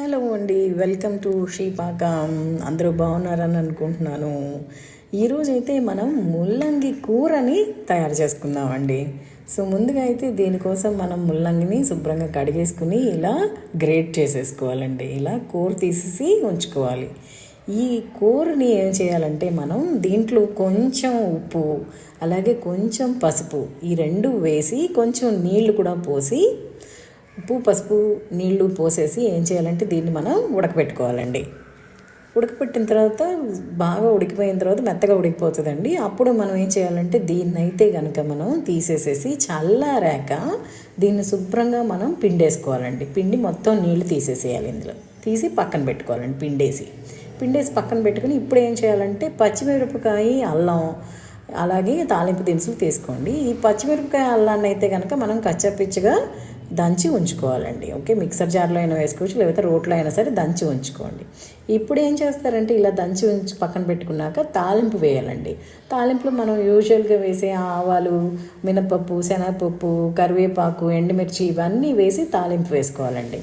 Hello అండి welcome to శ్రీపాకం. అందరూ బాగున్నారని అనుకుంటున్నాను. ఈరోజైతే మనం ముల్లంగి కూరని తయారు చేసుకుందామండి. సో ముందుగా అయితే దీనికోసం మనం ముల్లంగిని శుభ్రంగా కడిగేసుకుని ఇలా గ్రేట్ చేసేసుకోవాలండి. ఇలా కూర తీసేసి ఉంచుకోవాలి. ఈ కూరని ఏం చేయాలంటే మనం దీంట్లో కొంచెం ఉప్పు అలాగే కొంచెం పసుపు ఈ రెండు వేసి కొంచెం నీళ్ళు కూడా పోసి ఉప్పు పసుపు నీళ్ళు పోసేసి ఏం చేయాలంటే దీన్ని మనం ఉడకబెట్టుకోవాలండి ఉడకపెట్టిన తర్వాత బాగా ఉడికిపోయిన తర్వాత మెత్తగా ఉడికిపోతుందండి. అప్పుడు మనం ఏం చేయాలంటే దీన్ని అయితే కనుక మనం తీసేసేసి చల్లారాక దీన్ని శుభ్రంగా మనం పిండేసుకోవాలండి. పిండి మొత్తం నీళ్ళు తీసేసేయాలి ఇందులో. తీసి పక్కన పెట్టుకోవాలండి పిండేసి. పిండేసి పక్కన పెట్టుకుని ఇప్పుడు ఏం చేయాలంటే పచ్చిమిరపకాయ అల్లం అలాగే తాలింపు దినుసులు తీసుకోండి. ఈ పచ్చిమిరపకాయ అల్లాన్ని అయితే కనుక మనం కచ్చపిచ్చగా దంచి ఉంచుకోవాలండి. ఓకే మిక్సర్ జార్లో అయినా వేసుకోవచ్చు లేకపోతే రోట్లో అయినా సరే దంచి ఉంచుకోండి. ఇప్పుడు ఏం చేస్తారంటే ఇలా దంచి ఉంచి పక్కన పెట్టుకున్నాక తాలింపు వేయాలండి. తాలింపులో మనం యూజువల్గా వేసే ఆవాలు మినపప్పు శనగపప్పు కరివేపాకు ఎండుమిర్చి ఇవన్నీ వేసి తాలింపు వేసుకోవాలండి.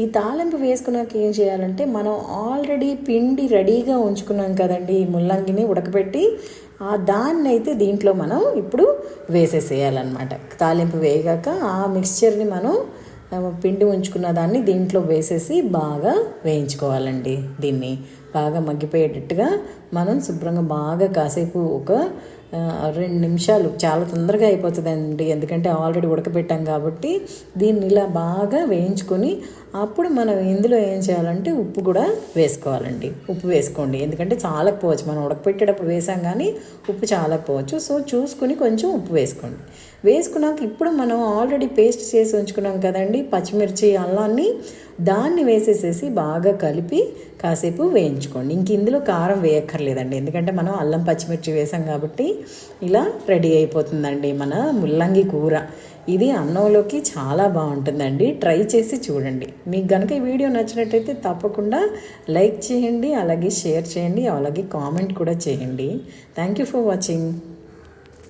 ఈ తాలింపు వేసుకున్నాక ఏం చేయాలంటే మనం ఆల్రెడీ పిండి రెడీగా ఉంచుకున్నాం కదండి ఈ ముల్లంగిని ఉడకబెట్టి ఆ దాన్ని అయితే దీంట్లో మనం ఇప్పుడు వేసేసేయాలన్నమాట. తాలింపు వేయగాక ఆ మిక్స్చర్ని మనం పిండి ఉంచుకున్న దాన్ని దీంట్లో వేసేసి బాగా వేయించుకోవాలండి దీన్ని. బాగా మగ్గిపోయేటట్టుగా మనం శుభ్రంగా బాగా కాసేపు ఒక రెండు నిమిషాలు చాలా తొందరగా అయిపోతుందండి. ఎందుకంటే ఆల్రెడీ ఉడకబెట్టాం కాబట్టి దీన్ని ఇలా బాగా వేయించుకొని అప్పుడు మనం ఇందులో ఏం చేయాలంటే ఉప్పు కూడా వేసుకోవాలండి. ఉప్పు వేసుకోండి. ఎందుకంటే చాలకపోవచ్చు మనం ఉడకపెట్టేటప్పుడు వేసాం కానీ ఉప్పు చాలకపోవచ్చు సో చూసుకుని కొంచెం ఉప్పు వేసుకోండి. వేసుకున్నాక ఇప్పుడు మనం ఆల్రెడీ పేస్ట్ చేసి ఉంచుకున్నాం కదండి. పచ్చిమిర్చి అల్లాన్ని దాన్ని వేసేసేసి బాగా కలిపి కాసేపు వేయించుకోండి. ఇంక ఇందులో కారం వేయక్కర్లేదండి. ఎందుకంటే మనం అల్లం పచ్చిమిర్చి వేసాం కాబట్టి ఇలా రెడీ అయిపోతుందండి మన ముల్లంగి కూర. ఇది అన్నంలోకి చాలా బాగుంటుందండి. ట్రై చేసి చూడండి. మీకు కనుక ఈ వీడియో నచ్చినట్టయితే తప్పకుండా లైక్ చేయండి అలాగే షేర్ చేయండి అలాగే కామెంట్ కూడా చేయండి. Thank you for watching.